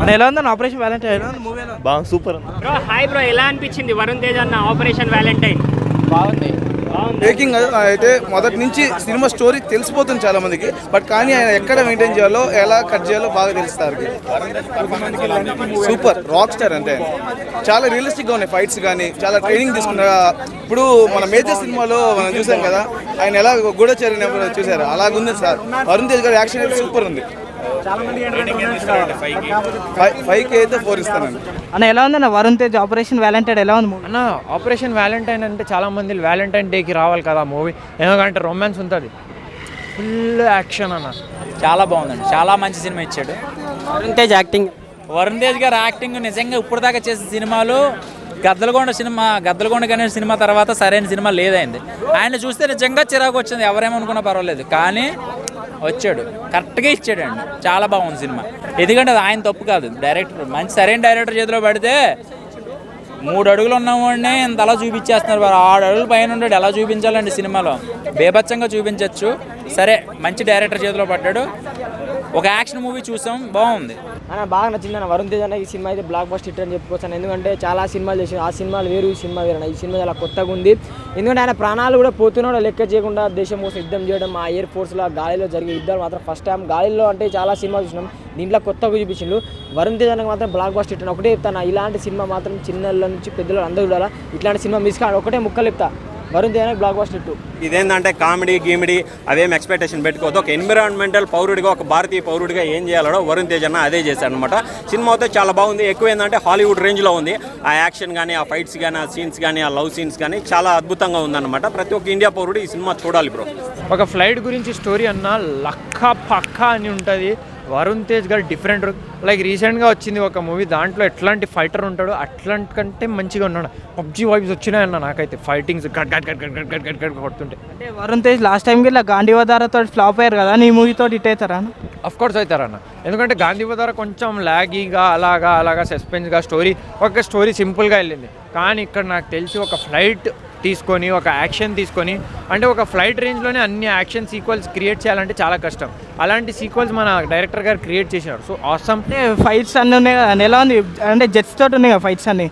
మన ఎలా ఉందన్న ఆపరేషన్ వ్యాలంటైన్ ఎలా ఉంది? మూవీ ఎలా ఉంది? బాగా సూపర్ అన్న బ్రో హాయ్ బ్రో ఎలా అనిపించింది? వరుణ్ తేజ్ అన్న ఆపరేషన్ వ్యాలంటైన్ బాగుంది. మేకింగ్ అయితే మొదటి నుంచి సినిమా స్టోరీ తెలిసిపోతుంది చాలా మందికి బట్ కానీ ఆయన ఎక్కడ మెయింటైన్ చేయాలో ఎలా కట్ చేయాలో బాగా తెలుస్తారు. సూపర్ రాక్ స్టార్ అంతే ఆయన. చాలా రియలిస్టిక్గా ఉన్నాయి ఫైట్స్ కానీ చాలా ట్రైనింగ్ తీసుకున్న ఇప్పుడు మన మేజర్ సినిమాలో మనం చూసాం కదా ఆయన ఎలా గూఢచర్య చూసారు? అలాగుంది సార్. వరుణ్ తేజ్ గారి యాక్షన్ అయితే సూపర్ ఉంది. ఫైవ్కి అయితే ఫోర్ ఇస్తానండి. అన్న ఎలా ఉందన్న? వరుణ్ తేజ్ ఆపరేషన్ వ్యాలంటైన్ ఎలా ఉంది మూవీ? అన్న ఆపరేషన్ వ్యాలంటైన్ అంటే చాలా మంది వ్యాలంటైన్ డేకి రావాలి కదా మూవీ. ఎందుకంటే రొమాన్స్ ఉంటుంది. ఫుల్ యాక్షన్ అన్న. చాలా బాగుందండి. చాలా మంచి సినిమా ఇచ్చాడు. వరుణ్ తేజ్ యాక్టింగ్ వరుణ్ తేజ్ గారు యాక్టింగ్ నిజంగా ఇప్పుడు దాకా చేసిన సినిమాలు గద్దలగొండ సినిమా గద్దలగొండ అనే సినిమా తర్వాత సరైన సినిమా లేదైంది. ఆయన చూస్తే నిజంగా చిరాకు వచ్చింది. ఎవరేమనుకున్నా పర్వాలేదు. కానీ వచ్చాడు. కరెక్ట్గా ఇచ్చాడండి చాలా బాగుంది సినిమా. ఎందుకంటే అది ఆయన తప్పు కాదు. డైరెక్టర్ మంచి సరైన డైరెక్టర్ చేతిలో పడితే మూడు అడుగులు ఉన్నవాడిని ఇంత అలా చూపించేస్తున్నారు వారు ఆరు అడుగుల పైన ఉన్నాడు. ఎలా చూపించాలండి సినిమాలో? బేభత్సంగా చూపించవచ్చు సరే మంచి డైరెక్టర్ చేతిలో పడ్డాడు. ఒక యాక్షన్ మూవీ చూసాం బాగుంది. అన్న బాగా నచ్చింది అన్న వరుణ్ తేజ్ అన్న ఈ సినిమా అయితే బ్లాక్ బస్ట్ హిట్ అని చెప్పుకోవచ్చు ఎందుకంటే చాలా సినిమాలు చేసి ఆ సినిమాలు వేరు ఈ సినిమా వేరు అన్న. ఈ సినిమా చాలా కొత్తగా ఉంది. ఎందుకంటే ఆయన ప్రాణాలు కూడా పోతున్నాడు లెక్క చేయకుండా దేశం కోసం యుద్ధం చేయడం ఆ ఎయిర్ ఫోర్స్లో గాలిలో జరిగే యుద్ధాలు మాత్రం ఫస్ట్ టైం గాలిలో అంటే చాలా సినిమాలు చూసినాం. దీంట్లో కొత్తగా చూపించిండు. వరుణ్ తేజ్ అన్నకు మాత్రం బ్లాక్ బస్ట్ హిట్ అని ఒకటే చెప్తాను ఇలాంటి సినిమా మాత్రం చిన్నల నుంచి పెద్దలు అందరూ చూడాలా. ఇట్లాంటి సినిమా మిస్ కాదు ఒకటే ముక్కలు చెప్తా. Varun Tej blockbuster hit ఇదేంటంటే కామెడీ గీమిడి అవేం ఎక్స్పెక్టేషన్ పెట్టుకోవద్దు. ఒక ఎన్విరాన్మెంటల్ పౌరుడిగా ఒక భారతీయ పౌరుడిగా ఏం చేయాలో వరుణ్ తేజ్ అన్న అదే చేశాడు అనమాట సినిమా అయితే చాలా బాగుంది. ఎక్కువ ఏంటంటే హాలీవుడ్ రేంజ్లో ఉంది. ఆ యాక్షన్ కానీ ఆ ఫైట్స్ కానీ ఆ సీన్స్ కానీ ఆ లవ్ సీన్స్ కానీ చాలా అద్భుతంగా ఉందన్నమాట. ప్రతి ఒక్క ఇండియా పౌరుడు ఈ సినిమా చూడాలి బ్రో ఒక ఫ్లైట్ గురించి స్టోరీ అన్న లక్క పక్క అని ఉంటుంది. వరుణ్ తేజ్ గారు డిఫరెంట్ లైక్ రీసెంట్గా వచ్చింది ఒక మూవీ దాంట్లో ఎట్లాంటి ఫైటర్ ఉంటాడో అట్లాంటి కంటే మంచిగా ఉన్నాడు. పబ్జీ వైబ్స్ వచ్చినాయన్న నాకైతే. ఫైటింగ్స్ గట్ గట్ గట్ గట్ గట్ గట్ గట్ గట్ కొడుతుంటే. అంటే వరుణ్ తేజ్ లాస్ట్ టైంకి ఇలా గాంధీవదారతో ఫ్లాప్ అయ్యారు కదా నీ మూవీతో హిట్ అవుతారా అఫ్ కోర్స్ అవుతారన్న. ఎందుకంటే గాంధీ బజార్ కొంచెం లాగీగా అలాగా అలాగా సస్పెన్స్గా స్టోరీ ఒక స్టోరీ సింపుల్గా వెళ్ళింది. కానీ ఇక్కడ నాకు తెలిసి ఒక ఫ్లైట్ తీసుకొని ఒక యాక్షన్ తీసుకొని అంటే ఒక ఫ్లైట్ రేంజ్లోనే అన్ని యాక్షన్ సీక్వెల్స్ క్రియేట్ చేయాలంటే చాలా కష్టం. అలాంటి సీక్వెల్స్ మన డైరెక్టర్ గారు క్రియేట్ చేశారు. సో ఆసమ్ ఫైట్స్ అన్నీ ఉన్నాయి కదా. ఎలా ఉంది. అంటే జెట్స్ తోటి ఉన్నాయి కదా ఫైట్స్ అన్ని?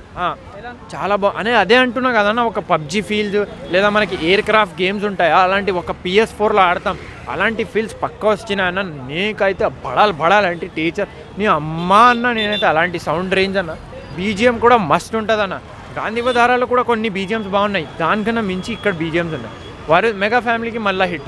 చాలా బా అనే అదే అంటున్నా కదన్న ఒక పబ్జీ ఫీల్స్ లేదా మనకి ఎయిర్ క్రాఫ్ట్ గేమ్స్ ఉంటాయా? అలాంటి ఒక పిఎస్ ఫోర్లో ఆడతాం. అలాంటి ఫీల్స్ పక్క వచ్చినా అన్న? నీకైతే బడాలి బడాలంటే టీచర్ నీ అమ్మ అన్న నేనైతే అలాంటి సౌండ్ రేంజ్ అన్న. బీజిఎం కూడా మస్ట్ ఉంటుంది అన్న గాంధీవధారాలో కూడా కొన్ని బీజిఎమ్స్ బాగున్నాయి. దానికన్నా మించి ఇక్కడ బీజిఎమ్స్ ఉన్నాయి. వారు మెగా ఫ్యామిలీకి మళ్ళీ హిట్.